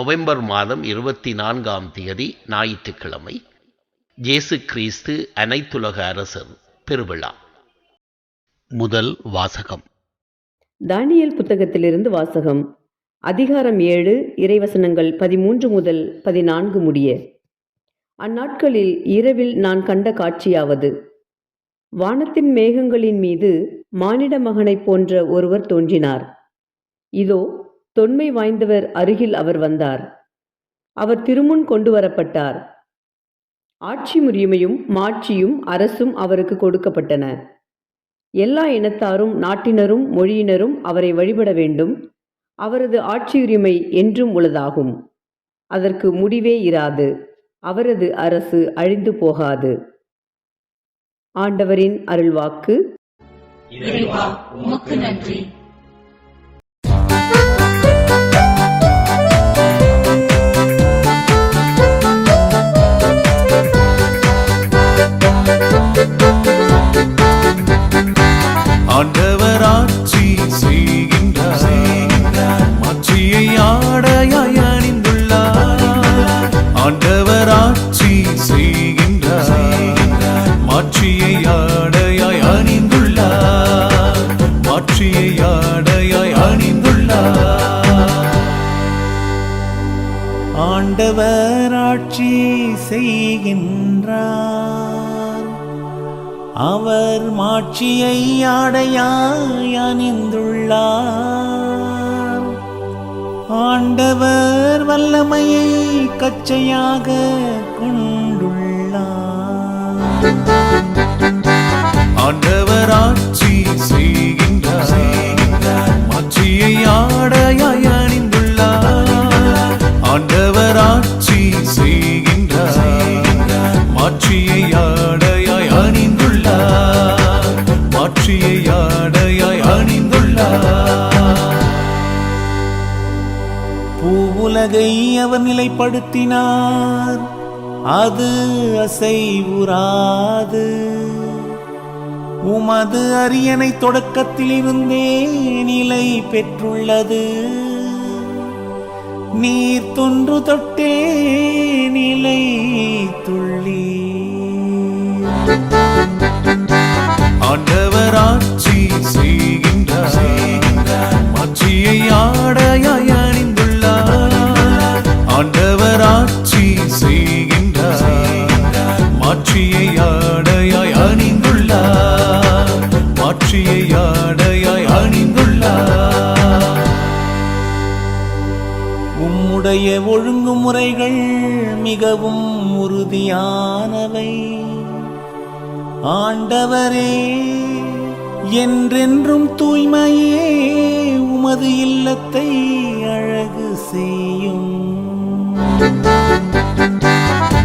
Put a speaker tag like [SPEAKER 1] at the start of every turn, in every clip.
[SPEAKER 1] November மாதம் இருபத்தி நான்காம் தேதி ஞாயிற்றுக்கிழமை இயேசு கிறிஸ்து அனைத்துலக அரசர் பெருவிழா. முதல் வாசகம்.
[SPEAKER 2] தானியல் புத்தகத்திலிருந்து வாசகம். அதிகாரம் ஏழு இறைவசனங்கள் பதிமூன்று முதல் பதினான்கு முடிய. அந்நாட்களில் இரவில் நான் கண்ட காட்சியாவது. வானத்தின் மேகங்களின் மீது மானிட மகனைப் போன்ற ஒருவர் தோன்றினார். இதோ தொன்மை வாய்ந்தவர் அருகில் அவர் வந்தார். அவர் திருமுன் கொண்டு வரப்பட்டார் ஆட்சி முறியுமையும் மாட்சியும் அரசும் அவருக்கு கொடுக்கப்பட்டன. எல்லா இனத்தாரும் நாட்டினரும் மொழியினரும் அவரை வழிபட வேண்டும். அவரது ஆட்சியுரிமை என்றும் உள்ளதாகும் அதற்கு முடிவே இராது. அவரது அரசு அழிந்து போகாது. ஆண்டவரின் அருள்வாக்கு.
[SPEAKER 3] நன்றி.
[SPEAKER 4] ஆண்டவர் ஆட்சி செய்கின்றார். மாட்சியை ஆடையாய் அணிந்துள்ளார். ஆண்டவர் ஆட்சி செய்கின்றார். மாட்சியை ஆடையாய் அணிந்துள்ளார். மாட்சியை ஆடையாய் அணிந்துள்ளார். ஆண்டவர் ஆட்சி செய்கின்றார். அவர் மாட்சியை ஆடையாய் அணிந்துள்ளார். ஆண்டவர் வல்லமையை கச்சையாக கொண்டுள்ளார். ஆண்டவர் ஆட்சி செய்கின்றார் உலகை அவர் நிலைப்படுத்தினார். அது அசைவுறாது. உமது அரியணை தொடக்கத்திலிருந்தே நிலை பெற்றுள்ளது. நீர் தொன்று தொட்டே நிலை துள்ளி ஆண்டவர் ஆட்சி செய்கின்றார். ஆட்சியை ஆடையாய் அணிந்துள்ளார். மாற்றி செய்கின்றார். மாட்சியை ஆடையாய் அணிந்துள்ளார். மாற்றியை ஆடையாய் அணிந்துள்ளார். உம்முடைய ஒழுங்குமுறைகள் மிகவும் உறுதியானவை. ஆண்டவரே என்றென்றும் தூய்மையே உமது இல்லத்தை அழகு செய்யும்.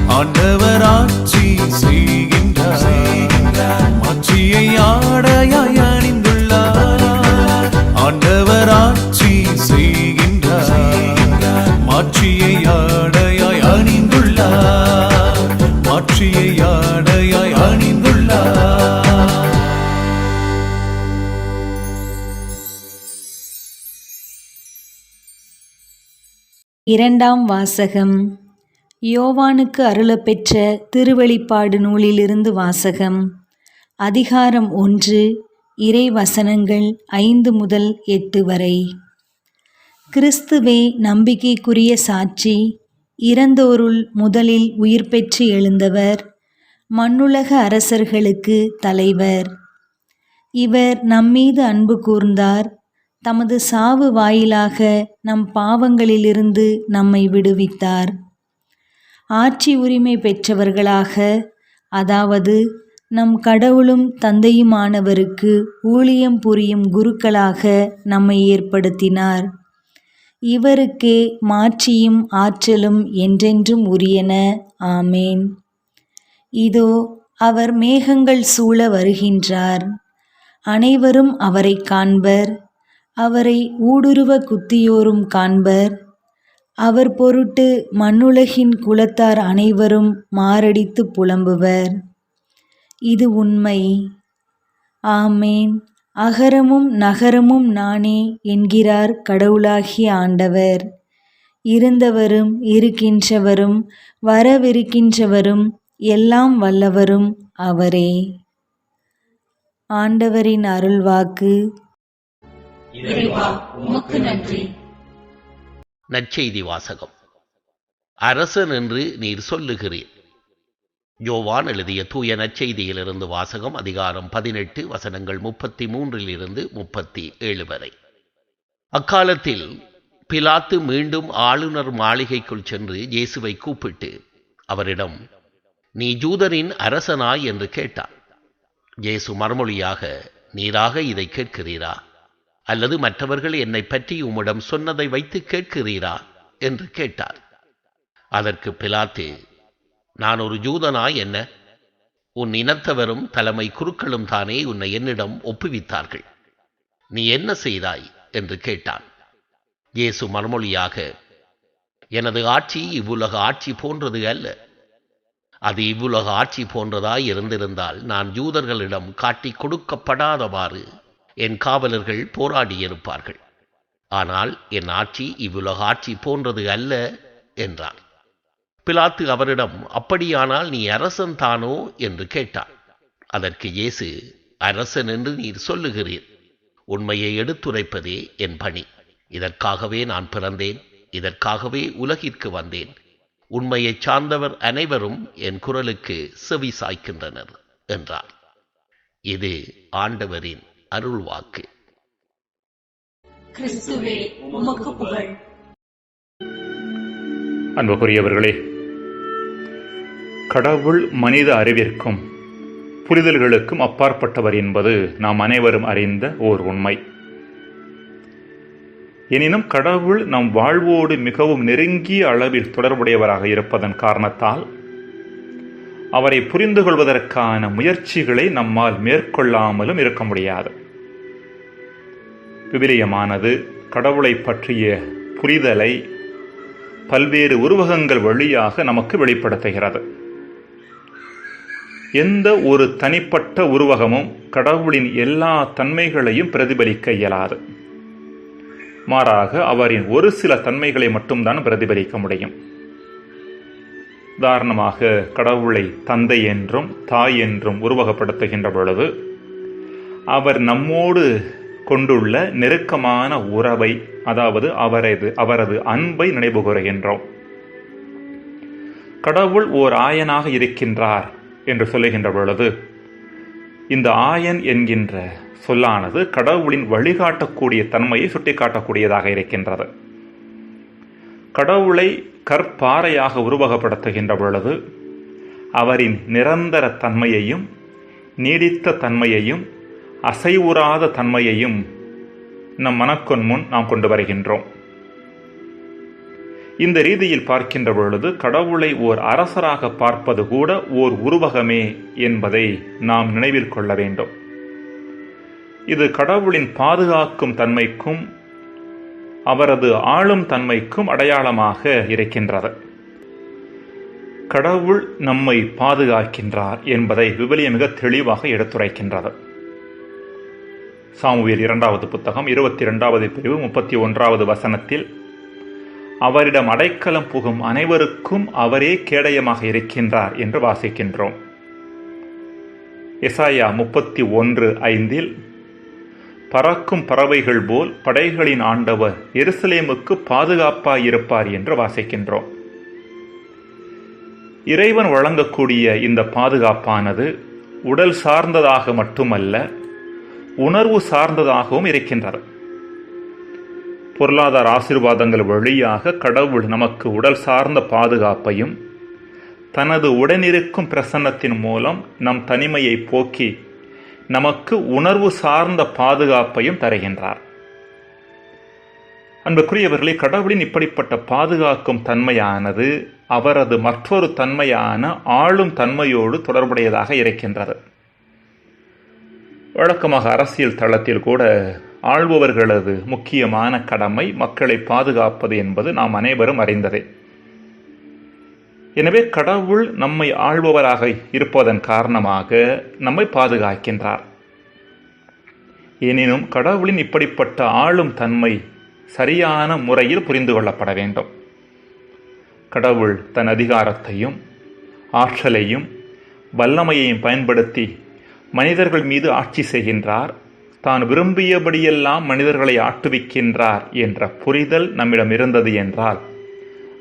[SPEAKER 4] ஆண்டவர் ஆட்சி செய்கின்றார். மாட்சியை ஆடையாய் அணிந்துள்ளார். ஆண்டவர் ஆட்சி செய்கின்றார். மாட்சியை ஆடையாய் அணிந்துள்ளார். மாட்சியை ஆடையாய் அணிந்துள்ளார்.
[SPEAKER 5] இரண்டாம் வாசகம். யோவானுக்கு அருளப்பெற்ற திருவெளிப்பாடு நூலிலிருந்து வாசகம். அதிகாரம் ஒன்று இறை வசனங்கள் ஐந்து முதல் எட்டு வரை. கிறிஸ்துவே நம்பிக்கைக்குரிய சாட்சி இறந்தோருள் முதலில் உயிர் பெற்று எழுந்தவர் மண்ணுலக அரசர்களுக்கு தலைவர். இவர் நம்மீது அன்பு கூர்ந்தார் தமது சாவு வாயிலாக நம் பாவங்களிலிருந்து நம்மை விடுவித்தார். ஆட்சி உரிமை பெற்றவர்களாக அதாவது நம் கடவுளும் தந்தையுமானவருக்கு ஊழியம் புரியும் குருக்களாக நம்மை ஏற்படுத்தினார். இவருக்கே மாட்சியும் ஆற்றலும் என்றென்றும் உரியன. ஆமேன். இதோ அவர் மேகங்கள் சூழ வருகின்றார். அனைவரும் அவரை காண்பர். அவரை ஊடுருவ குத்தியோரும் காண்பர். அவர் பொருட்டு மண்ணுலகின் குலத்தார் அனைவரும் மாரடித்து புலம்புவர். இது உண்மை. ஆமேன். அகரமும் நகரமும் நானே என்கிறார் கடவுளாகிய ஆண்டவர். இருந்தவரும் இருக்கின்றவரும் வரவிருக்கின்றவரும் எல்லாம் வல்லவரும் அவரே. ஆண்டவரின் அருள்வாக்கு.
[SPEAKER 3] நன்றி.
[SPEAKER 1] நற்செய்தி வாசகம். அரசன் என்று நீர் சொல்லுகிறீர். யோவான் எழுதிய தூய நற்செய்தியிலிருந்து வாசகம் அதிகாரம் பதினெட்டு வசனங்கள் முப்பத்தி மூன்றில் இருந்து முப்பத்தி ஏழு வரை. அக்காலத்தில் பிலாத்து மீண்டும் ஆளுநர் மாளிகைக்குள் சென்று இயேசுவை கூப்பிட்டு அவரிடம் நீ ஜூதரின் அரசனாய் என்று கேட்டான். இயேசு மறுமொழியாக நீராக இதை கேட்கிறீரா? அல்லது மற்றவர்கள் என்னை பற்றி உம்மிடம் சொன்னதை வைத்து கேட்கிறீரா? என்று கேட்டார். அதற்கு பிலாத்து நான் ஒரு ஜூதனா என்ன? உன் இனத்தவரும் தலைமை குருக்களும் தானே உன்னை என்னிடம் ஒப்புவித்தார்கள். நீ என்ன செய்தாய்? என்று கேட்டான். இயேசு மறுமொழியாக எனது ஆட்சி இவ்வுலக ஆட்சி போன்றது அல்ல. அது இவ்வுலக ஆட்சி போன்றதாய் இருந்திருந்தால் நான் யூதர்களிடம் காட்டி கொடுக்கப்படாதவாறு என் காவலர்கள் போராடியிருப்பார்கள். ஆனால் என் ஆட்சி இவ்வுலக ஆட்சி போன்றது அல்ல என்றான். பிலாத்து அவரிடம் அப்படியானால் நீ அரசன் தானோ? என்று கேட்டான். அதற்கு இயேசு அரசன் என்று நீர் சொல்லுகிறீர். உண்மையை எடுத்துரைப்பதே என் பணி. இதற்காகவே நான் பிறந்தேன். இதற்காகவே உலகிற்கு வந்தேன். உண்மையைச் சார்ந்தவர் அனைவரும் என் குரலுக்கு செவி சாய்க்கின்றனர் என்றார் இது ஆண்டவரின்
[SPEAKER 3] உமக்கு புகழ்.
[SPEAKER 6] அன்புக்குரியவர்களே கடவுள் மனித அறிவிற்கும் புரிதல்களுக்கும் அப்பாற்பட்டவர் என்பது நாம் அனைவரும் அறிந்த ஓர் உண்மை. எனினும் கடவுள் நம் வாழ்வோடு மிகவும் நெருங்கிய அளவில் தொடர்புடையவராக இருப்பதன் காரணத்தால் அவரை புரிந்து கொள்வதற்கான முயற்சிகளை நம்மால் மேற்கொள்ளாமலும் இருக்க முடியாது. விவிலியமானது கடவுளை பற்றிய புரிதலை பல்வேறு உருவகங்கள் வழியாக நமக்கு வெளிப்படுத்துகிறது. எந்த ஒரு தனிப்பட்ட உருவகமும் கடவுளின் எல்லா தன்மைகளையும் பிரதிபலிக்க இயலாது. மாறாக அவரின் ஒரு சில தன்மைகளை மட்டும்தான் பிரதிபலிக்க முடியும். உதாரணமாக கடவுளை தந்தை என்றும் தாய் என்றும் உருவகப்படுத்துகின்ற பொழுது அவர் நம்மோடு கொண்டுள்ள நெருக்கமான உறவை அதாவது அவரது அவரது அன்பை நினைவுகூறுகின்றோம். கடவுள் ஓர் ஆயனாக இருக்கின்றார் என்று சொல்லுகின்ற பொழுது இந்த ஆயன் என்கின்ற சொல்லானது கடவுளின் வழிகாட்டக்கூடிய தன்மையை சுட்டிக்காட்டக்கூடியதாக இருக்கின்றது. கடவுளை கற்பாறையாக உருவகப்படுத்துகின்ற பொழுது அவரின் நிரந்தர தன்மையையும் நீடித்த தன்மையையும் அசைவுறாத தன்மையையும் நம் மனக்கொன் முன் நாம் கொண்டு வருகின்றோம். இந்த ரீதியில் பார்க்கின்ற பொழுது கடவுளை ஓர் அரசராக பார்ப்பது கூட ஓர் உருவகமே என்பதை நாம் நினைவில் கொள்ள வேண்டும். இது கடவுளின் பாதுகாக்கும் தன்மைக்கும் அவரது ஆளும் தன்மைக்கும் அடையாளமாக இருக்கின்றது. கடவுள் நம்மை பாதுகாக்கின்றார் என்பதை விவிலியம் மிக தெளிவாக எடுத்துரைக்கின்றது. சாமுவேல் இரண்டாவது புத்தகம் இருபத்தி இரண்டாவது பிரிவு முப்பத்தி ஒன்றாவது வசனத்தில் அவரிடம் அடைக்கலம் புகும் அனைவருக்கும் அவரே கேடயமாக இருக்கின்றார் என்று வாசிக்கின்றோம். எசாயா முப்பத்தி ஒன்று ஐந்தில் பறக்கும் பறவைகள் போல் படைகளின் ஆண்டவர் எருசலேமுக்கு பாதுகாப்பாயிருப்பார் என்று வாசிக்கின்றோம். இறைவன் வழங்கக்கூடிய இந்த பாதுகாப்பானது உடல் சார்ந்ததாக மட்டுமல்ல உணர்வு சார்ந்ததாகவும் இருக்கின்றது பொருளாதார ஆசீர்வாதங்கள் வழியாக கடவுள் நமக்கு உடல் சார்ந்த பாதுகாப்பையும் தனது உடனிருக்கும் பிரசன்னத்தின் மூலம் நம் தனிமையை போக்கி நமக்கு உணர்வு சார்ந்த பாதுகாப்பையும் தருகின்றார். அன்புக்குரியவர்களே கடவுளின் இப்படிப்பட்ட பாதுகாக்கும் தன்மையானது அவரது மற்றொரு தன்மையான ஆளும் தன்மையோடு தொடர்புடையதாக இருக்கின்றது. வழக்கமாக அரசியல் தளத்தில் கூட ஆள்பவர்களது முக்கியமான கடமை மக்களை பாதுகாப்பது என்பது நாம் அனைவரும் அறிந்ததே. எனவே கடவுள் நம்மை ஆள்பவராக இருப்பதன் காரணமாக நம்மை பாதுகாக்கின்றார். எனினும் கடவுளின் இப்படிப்பட்ட ஆளும் தன்மை சரியான முறையில் புரிந்து கொள்ளப்பட வேண்டும். கடவுள் தன் அதிகாரத்தையும் ஆற்றலையும் வல்லமையையும் பயன்படுத்தி மனிதர்கள் மீது ஆட்சி செய்கின்றார். தான் விரும்பியபடியெல்லாம் மனிதர்களை ஆட்டுவிக்கின்றார் என்ற புரிதல் நம்மிடம் இருந்தது என்றால்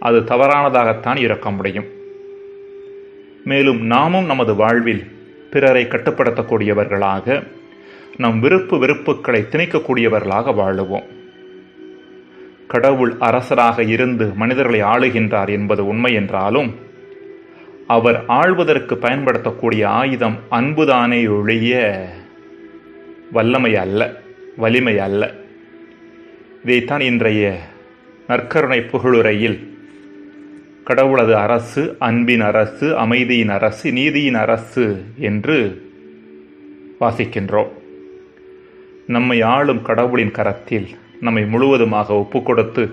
[SPEAKER 6] அது தவறானதாகத்தான் இருக்க முடியும். மேலும் நாமும் நமது வாழ்வில் பிறரை கட்டுப்படுத்தக்கூடியவர்களாக நம் விருப்பு வெறுப்புகளை திணிக்கக்கூடியவர்களாக வாழுவோம். கடவுள் அரசராக இருந்து மனிதர்களை ஆளுகின்றார் என்பது உண்மை என்றாலும் அவர் ஆள்வதற்கு பயன்படுத்தக்கூடிய ஆயுதம் அன்புதானே ஒழிய வல்லமை அல்ல வலிமை அல்ல இதைத்தான் இன்றைய நற்கருணை புகழுரையில் கடவுளது அரசு அன்பின் அரசு அமைதியின் அரசு நீதியின் அரசு என்று வாசிக்கின்றோம். நம்மை ஆளும் கடவுளின் கரத்தில் நம்மை முழுவதுமாக ஒப்புக்கொடுத்து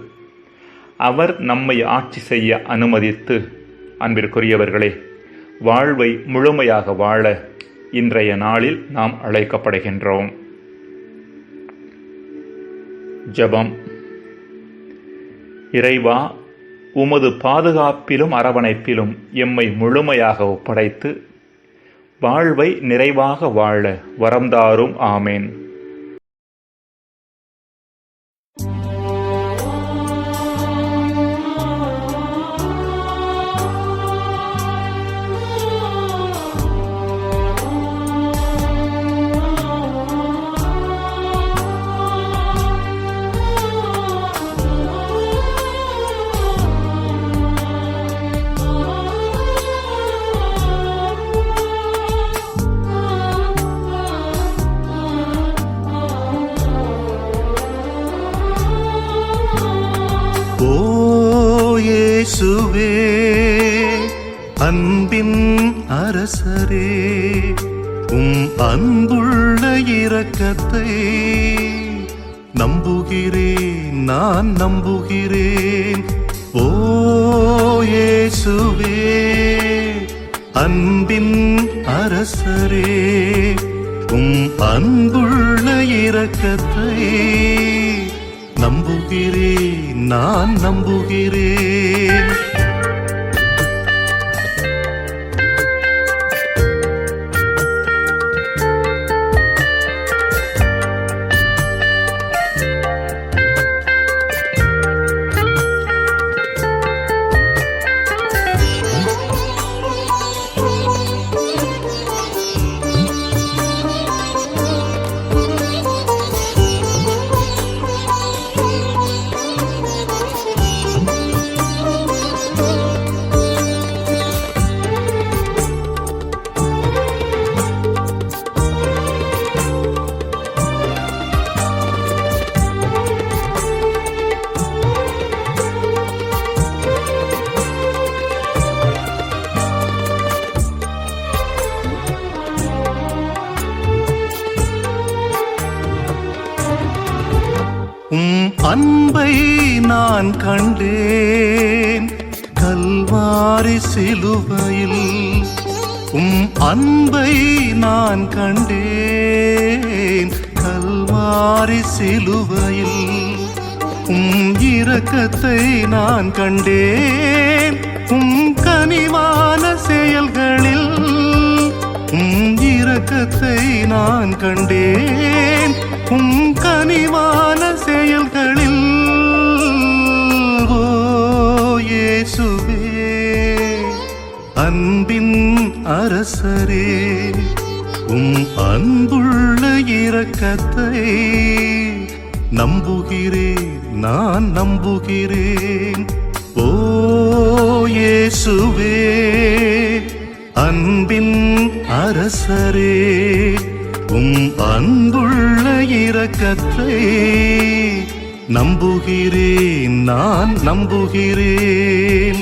[SPEAKER 6] அவர் நம்மை ஆட்சி செய்ய அனுமதித்து அன்பிற்குரியவர்களே வாழ்வை முழுமையாக வாழ இன்றைய நாளில் நாம் அழைக்கப்படுகின்றோம். ஜெபம். இறைவா உமது பாதுகாப்பிலும் அரவணைப்பிலும் எம்மை முழுமையாக ஒப்படைத்து வாழ்வை நிறைவாக வாழ வரம்தாரும் ஆமேன்.
[SPEAKER 7] இயேசுவே அன்பின் அரசரே உம் அன்புள்ள இரக்கத்தை நம்புகிறேன் நான் நம்புகிறேன் ஓ இயேசுவே அன்பின் அரசரே உம் அன்புள்ள இரக்கத்தை நம்புகிறேன் நான் நம்புகிறேன். அன்பை நான் கண்டேன். கல்வாரி சிலுவையில் உம் அன்பை நான் கண்டேன். கல்வாரி சிலுவையில் உம் இரக்கத்தை நான் கண்டேன். உம் கனிவான செயல்களில் உம் இரக்கத்தை நான் கண்டேன். உம் கனிவான செயல்களில். ஓ அன்பின் அரசரே உம் அன்புள்ள இரக்கத்தை நம்புகிறேன் நான் நம்புகிறேன். ஓ அன்பின் அரசரே உம் அன்புள்ள இரக்கத்தை நம்புகிறேன் நான் நம்புகிறேன்.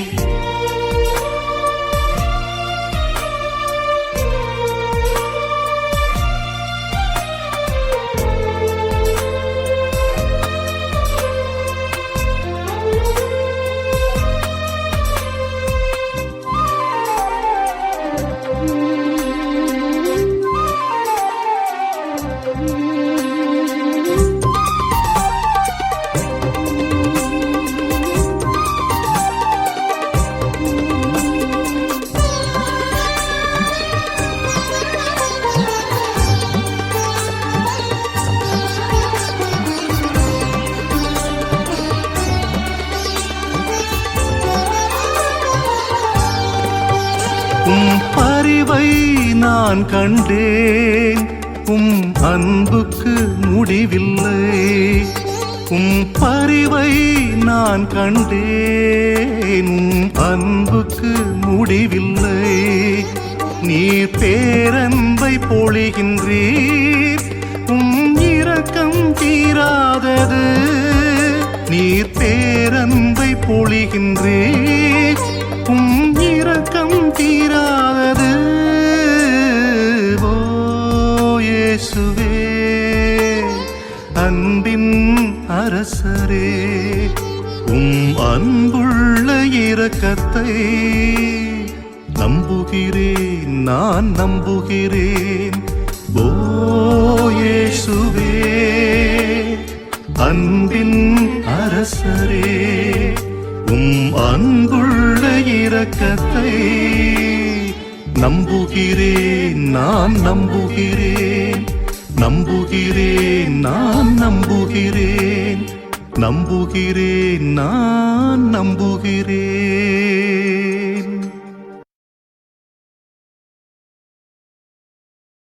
[SPEAKER 7] நான் கண்டேன். உம் அன்புக்கு முடிவில்லை. உம் பரிவை நான் கண்டேன். உம் அன்புக்கு முடிவில்லை. நீர் பேரன்பை பொழிகின்றீர். உம் இரக்கம் தீராதது. நீர் பேரன்பை பொழிகின்றீர். இயேசுவே அன்பின் அரசரே உம் அன்புள்ள இரக்கத்தை நம்புகிறேன் நான் நம்புகிறேன். ஓயேசுவே அன்பின் அரசரே உம் அன்புள்ள இரக்கத்தை நம்புகிறேன் நான் நம்புகிறேன். நம்புகிறேன் நான் நம்புகிறேன். நம்புகிறேன் நான் நம்புகிறேன்.